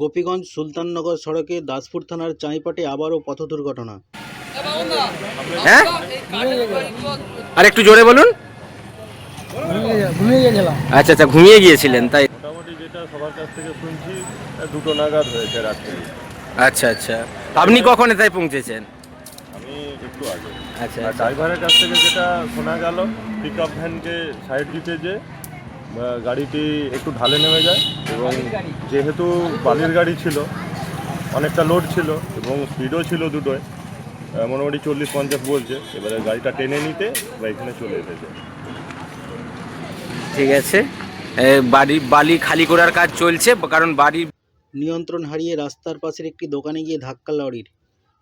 গোপীগঞ্জ সুলতাননগর সড়কে দাসপুর থানার চাঁইপাটে আবারও পথ দুর্ঘটনা। হ্যাঁ? আর একটু জোরে বলুন। আচ্ছা আচ্ছা ঘুমিয়ে গিয়েছিলেন তাই। মোটামুটি যেটা সবার কাছ থেকে শুনছি দুটো নাগাদ হয়েছে রাত্রি। আচ্ছা আচ্ছা। আপনি কখন এটাই পৌঁছেছেন? আমি একটু আগে। আচ্ছা আর ড্রাইভারের কাছ থেকে যেটা শোনা গেল পিক আপ ভ্যানকে সাইড দিতে যে গাড়িটি একটু ঢালে নেমে যায় এবং যেহেতু বালির গাড়ি ছিল অনেকটা লোড ছিল এবং স্পিডও ছিল দুটোয় মোটামুটি চল্লিশ পঞ্চাশ বলছে। এবারে গাড়িটা টেনে নিতে বা এখানে চলে এসেছে। ঠিক আছে। বাড়ি বালি খালি করার কাজ চলছে কারণ বাড়ির নিয়ন্ত্রণ হারিয়ে রাস্তার পাশের একটি দোকানে গিয়ে ধাক্কা লরির।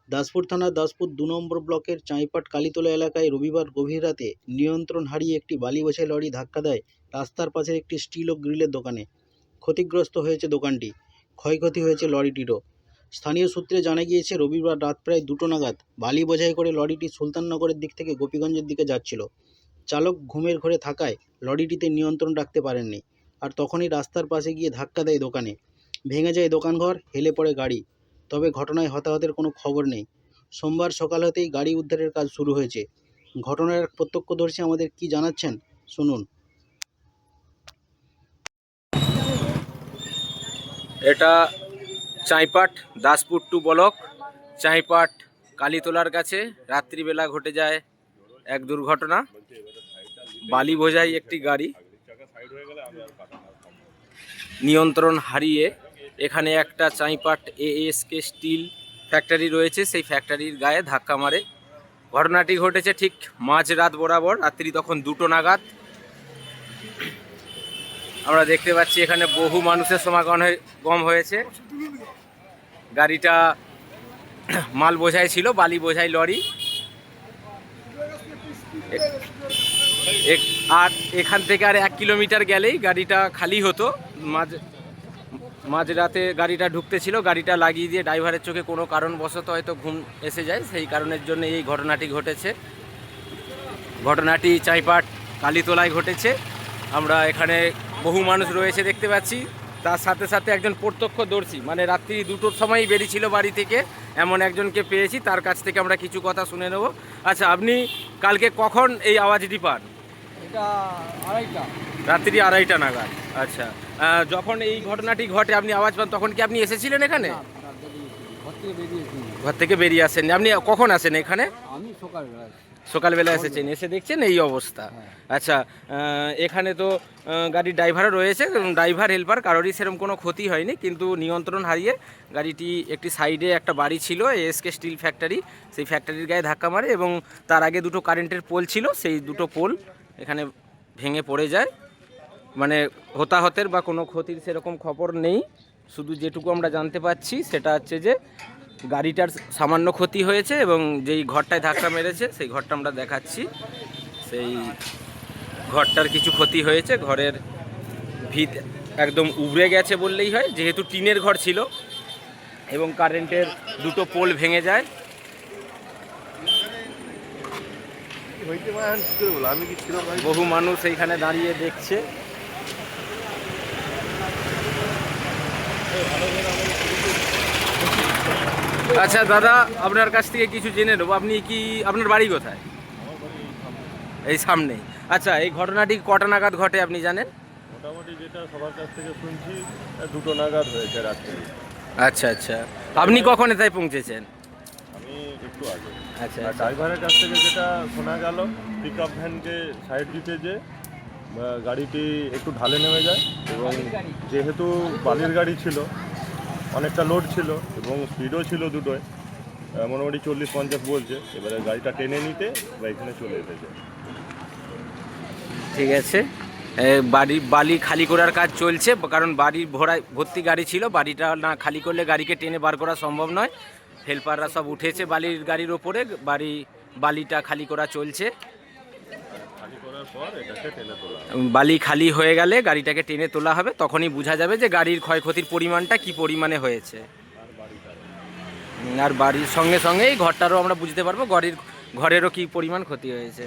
দাসপুর থানার দাসপুর দু নম্বর ব্লকের চাঁইপাট কালীতলা এলাকায় রবিবার গভীর রাতে নিয়ন্ত্রণ হারিয়ে একটি বালি বোঝাই লরি ধাক্কা দেয় রাস্তার পাশের একটি স্টিল ও গ্রিলের দোকানে। ক্ষতিগ্রস্ত হয়েছে দোকানটি। ক্ষয়ক্ষতি হয়েছে লরিটিরও। স্থানীয় সূত্রে জানা গিয়েছে, রবিবার রাত প্রায় দুটো নাগাদ বালি বোঝাই করে লরিটি সুলতাননগরের দিক থেকে গোপীগঞ্জের দিকে যাচ্ছিল। চালক ঘুমের ঘরে থাকায় লরিটিতে নিয়ন্ত্রণ রাখতে পারেননি। আর তখনই রাস্তার পাশে গিয়ে ধাক্কা দেয় দোকানে। ভেঙে যায় দোকানঘর, হেলে পড়ে গাড়ি। তবে ঘটনায় হতাহতের কোনো খবর নেই। সোমবার সকাল হতেই গাড়ি উদ্ধারের কাজ শুরু হয়েছে। ঘটনার এক প্রত্যক্ষদর্শী আমাদের কি জানাচ্ছেন, শুনুন। এটা চাঁইপাট দাসপুর টু ব্লক, চাঁইপাট কালীতলার কাছে। রাত্রিবেলা ঘটে যায় এক দুর্ঘটনা। বালি বোঝাই একটি গাড়ি। নিয়ন্ত্রণ হারিয়ে এখানে একটা চাঁইপাট এএসকে স্টিল ফ্যাক্টরি রয়েছে, সেই ফ্যাক্টরির গায়ে ধাক্কা মারে। ঘটনাটি ঘটেছে ঠিক মাঝ রাত বরাবর, রাত্রি তখন দুটো নাগাদ। আমরা দেখতে পাচ্ছি এখানে বহু মানুষের সমাগম হয়ে- গম হয়েছে। গাড়িটা মাল বোঝাই ছিল, বালি বোঝাই লরি। আর এখান থেকে আর এক কিলোমিটার গেলেই গাড়িটা খালি হতো। মাঝ মাঝরাতে গাড়িটা ঢুকতে ছিল গাড়িটা লাগিয়ে দিয়ে ড্রাইভারের চোখে কোনো কারণবশত হয়তো ঘুম এসে যায় সেই কারণের জন্য এই ঘটনাটি ঘটেছে। ঘটনাটি চাইপাট কালীতলায় ঘটেছে। আমরা এখানে বহু মানুষ রয়েছে দেখতে পাচ্ছি। তার সাথে সাথে একজন প্রত্যক্ষদর্শী মানে রাত্রি দুটোর সময়ই বেরিয়েছিল বাড়ি থেকে এমন একজনকে পেয়েছি তার কাছ থেকে আমরা কিছু কথা শুনে নেব। আচ্ছা আপনি কালকে কখন এই আওয়াজটি পান? এটা আড়াইটা। রাত্রি আড়াইটা নাগাদ আচ্ছা। যখন এই ঘটনাটি ঘটে আপনি আওয়াজ পান তখন কি আপনি এসেছিলেন এখানে। ঘর থেকে ঘর থেকে বেরিয়ে আসেন আপনি কখন আসেন এখানে? আমি সকালবেলা সকালবেলা এসেছেন। এসে দেখছেন এই অবস্থা। আচ্ছা এখানে তো গাড়ির ড্রাইভারও রয়েছে। ড্রাইভার হেল্পার কারোরই সেরকম কোনো ক্ষতি হয়নি। কিন্তু নিয়ন্ত্রণ হারিয়ে গাড়িটি একটি সাইডে একটা বাড়ি ছিল এসকে স্টিল ফ্যাক্টরি। সেই ফ্যাক্টরির গায়ে ধাক্কা মারে এবং তার আগে দুটো কারেন্টের পোল ছিল। সেই দুটো পোল এখানে ভেঙে পড়ে যায়। মানে হতাহতের বা কোনো ক্ষতির সেরকম খবর নেই। শুধু যেটুকু আমরা জানতে পাচ্ছি সেটা হচ্ছে যে গাড়িটার সামান্য ক্ষতি হয়েছে এবং যেই ঘরটায় ধাক্কা মেরেছে সেই ঘরটা আমরা দেখাচ্ছি। সেই ঘরটার কিছু ক্ষতি হয়েছে ঘরের ভিত একদম উবড়ে গেছে বললেই হয় যেহেতু টিনের ঘর ছিল এবং কারেন্টের দুটো পোল ভেঙে যায়। বহু মানুষ এইখানে দাঁড়িয়ে দেখছে। আচ্ছা দাদা আপনার কাছ থেকে কিছু জেনে নেব। আপনি কি আপনার বাড়ি কোথায়? এই সামনেই। আচ্ছা এই ঘটনাটি কটা নাগাদ ঘটে আপনি জানেন? মোটামুটি যেটা সবার কাছ থেকে শুনছি দুটো নাগাদ হয়েছে রাত্রি। আচ্ছা আচ্ছা। আপনি কখন এটাই পৌঁছেছেন? আমি একটু আগে। আচ্ছা আর ড্রাইভারের কাছ থেকে যেটা শোনা গেল পিক আপ ভ্যানকে সাইড দিতে যে গাড়িটি একটু ঢালে নেমে যায় এবং যেহেতু বালির গাড়ি ছিল, অনেকটা লোড ছিল এবং স্পিডও ছিল দুটোয় মোটামুটি চল্লিশ পঞ্চাশ বলছে। এবারে গাড়িটা টেনে নিতে বা এখানে চলে এসেছে ঠিক আছে। বাড়ি, বালি খালি করার কাজ চলছে, কারণ বাড়ির ভরায়, ভর্তি গাড়ি ছিল, বাড়িটা না খালি করলে গাড়িকে টেনে বার করা সম্ভব নয়। হেল্পাররা সব উঠেছে বালির গাড়ির ওপরে, বাড়ি, বালিটা খালি করা চলছে। বালি খালি হয়ে গেলে গাড়িটাকে টেনে তোলা হবে, তখনই বোঝা যাবে যে গাড়ির ক্ষয়ক্ষতির পরিমাণটা কি পরিমাণে হয়েছে। আর বাড়ির সঙ্গে সঙ্গেই ঘরটারও আমরা বুঝতে পারব, গাড়ির ঘরেরও কি পরিমাণ ক্ষতি হয়েছে।